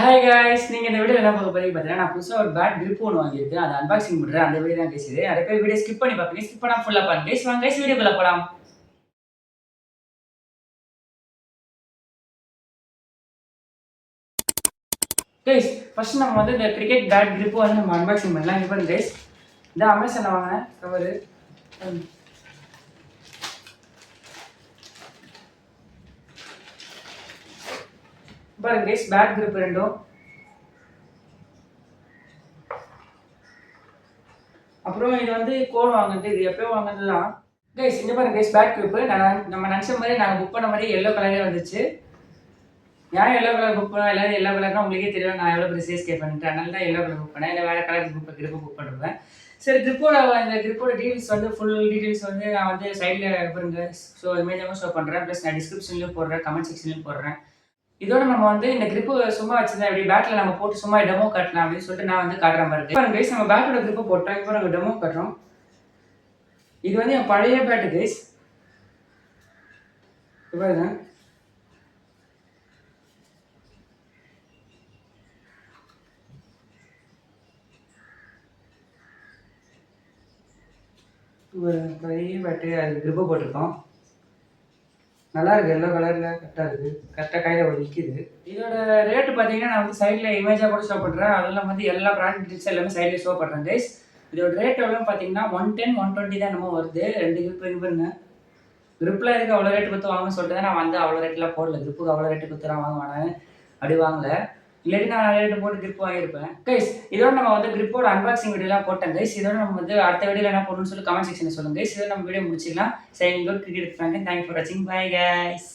Hi guys நீங்கள் இந்த video என்ன பார்க்க போகிறீங்க பார்த்தீங்கன்னா நான் புதுசாக ஒரு பேட் grip ஒன்று வாங்கியிருக்கேன். அதை அன்பாக்சிங் பண்ணுறேன் அந்த வீடியோ தான் பேசுது. நிறைய பேர் வீடியோ ஸ்கிப் பண்ணி பார்ப்பீங்க. ஸ்கிப் பண்ணால் ஃபுல்லாக பாருங்க. Guys வாங்க guys வீடியோக்குள்ள போகலாம் கைஸ் ஃபர்ஸ்ட் நம்ம வந்து இந்த கிரிக்கெட் பேட் grip வந்து நம்ம அன்பாக்சிங் பண்ணலாம். இப்போ கைஸ் இந்த அமேசானில் வாங்கினேன் கவரு பாருங்க கைஸ் பேட் grip ரெண்டும் அப்புறம் இது வந்து கோன் வாங்குறது இது எப்பயோ வாங்குறது தான் கைஸ் இங்கே பாருங்க கைஸ் பேக் கிளிப்பு நான் நம்ம நினச்ச மாதிரி நாங்கள் புக் பண்ண மாதிரி எல்லோ கலரே வந்துச்சு. ஏன் எல்லோ கலர் புக் பண்ணோம் எல்லாரும் எல்லோ கலர்னா உங்களுக்கே தெரியும். நான் எவ்வளோ பெரிய சேஸ் கேட் பண்ணிட்டு அதனால தான் எல்லோ கலர் புக் பண்ணேன். இல்லை வேறு கலர் புக் கிரிப்பு புக் பண்ணுவேன். சரி கிரிப்போட இந்த கிரிப்போட டீட்டெயில்ஸ் வந்து ஃபுல் டீட்டெயில்ஸ் வந்து நான் வந்து சைடில் பாருங்க. ஸோ இமேஜாகவும் ஷோ பண்ணுறேன் ப்ளஸ் நான் டிஸ்கிரிப்ஷன்லேயும் போடுறேன் கமெண்ட் செக்ஷன்லையும் போடுறேன். இதோட நம்ம வந்து இந்த கிரிப்பு சும்மா வச்சிருந்தேன் இப்படி பேட்டில் நம்ம போட்டு சும்மா டெமோ காட்டலாம் அப்படின்னு சொல்லிட்டு நான் வந்து காட்டுற மாதிரி பாருங்க கைஸ் நம்ம பேட்டோட கிரிப்பு போட்டோம். இப்போ நம்ம டெமோ காட்டுறோம். இது வந்து என் பழைய பேட்டு கைஸ் பாருங்க. ஒரு பழைய பேட்டு அது கிரிப்பு போட்டிருக்கோம். நல்லா இருக்கு எல்லோ கலரில் கரெக்டாக இருக்குது கரெக்டாக கையில் ஒரு நிற்கிது இதோட ரேட்டு பார்த்தீங்கன்னா நான் வந்து சைடில் இமேஜாக கூட ஷோ பண்ணுறேன் அதெல்லாம் வந்து எல்லா ப்ராடக்ட் டீல்ஸ் எல்லாமே சைடில் ஷோ பண்ணுறேன் கைஸ் இதோட ரேட் எவ்வளோன்னு பார்த்தீங்கன்னா ஒன் டென் ஒன் டுவெண்ட்டி தான் என்னமோ வருது. ரெண்டு கிரிப் இருக்கு பாருங்க. கிரிப்பில் இருக்கு அவ்வளோ ரேட்டு கொடுத்து வாங்கன்னு சொல்லிட்டு தான் நான் வந்து அவ்வளோ ரேட்லாம் போடல. கிரிப்புக்கு அவ்வளோ ரேட்டு கொடுத்து நான் வாங்க வேணாம் அப்படி வாங்கல. இல்லாட்டி நான் ரேட்டு போட்டு கிரிப் வாங்கியிருப்பேன். கைஸ் இதோட நம்ம வந்து கிரிப்போட அன்பாக்சிங் வீடியோலாம் போட்டேன் கைஸ் இதோட நம்ம வந்து அடுத்த வீடியோவில் என்ன பண்ணணும்னு சொல்லி கமெண்ட் செக்ஷனில் சொல்லுங்க கைஸ் இதோட நம்ம வீடியோ முடிச்சிக்கலாம் சரி good cricket friend thank you for வாட்சிங் பாய் கைஸ்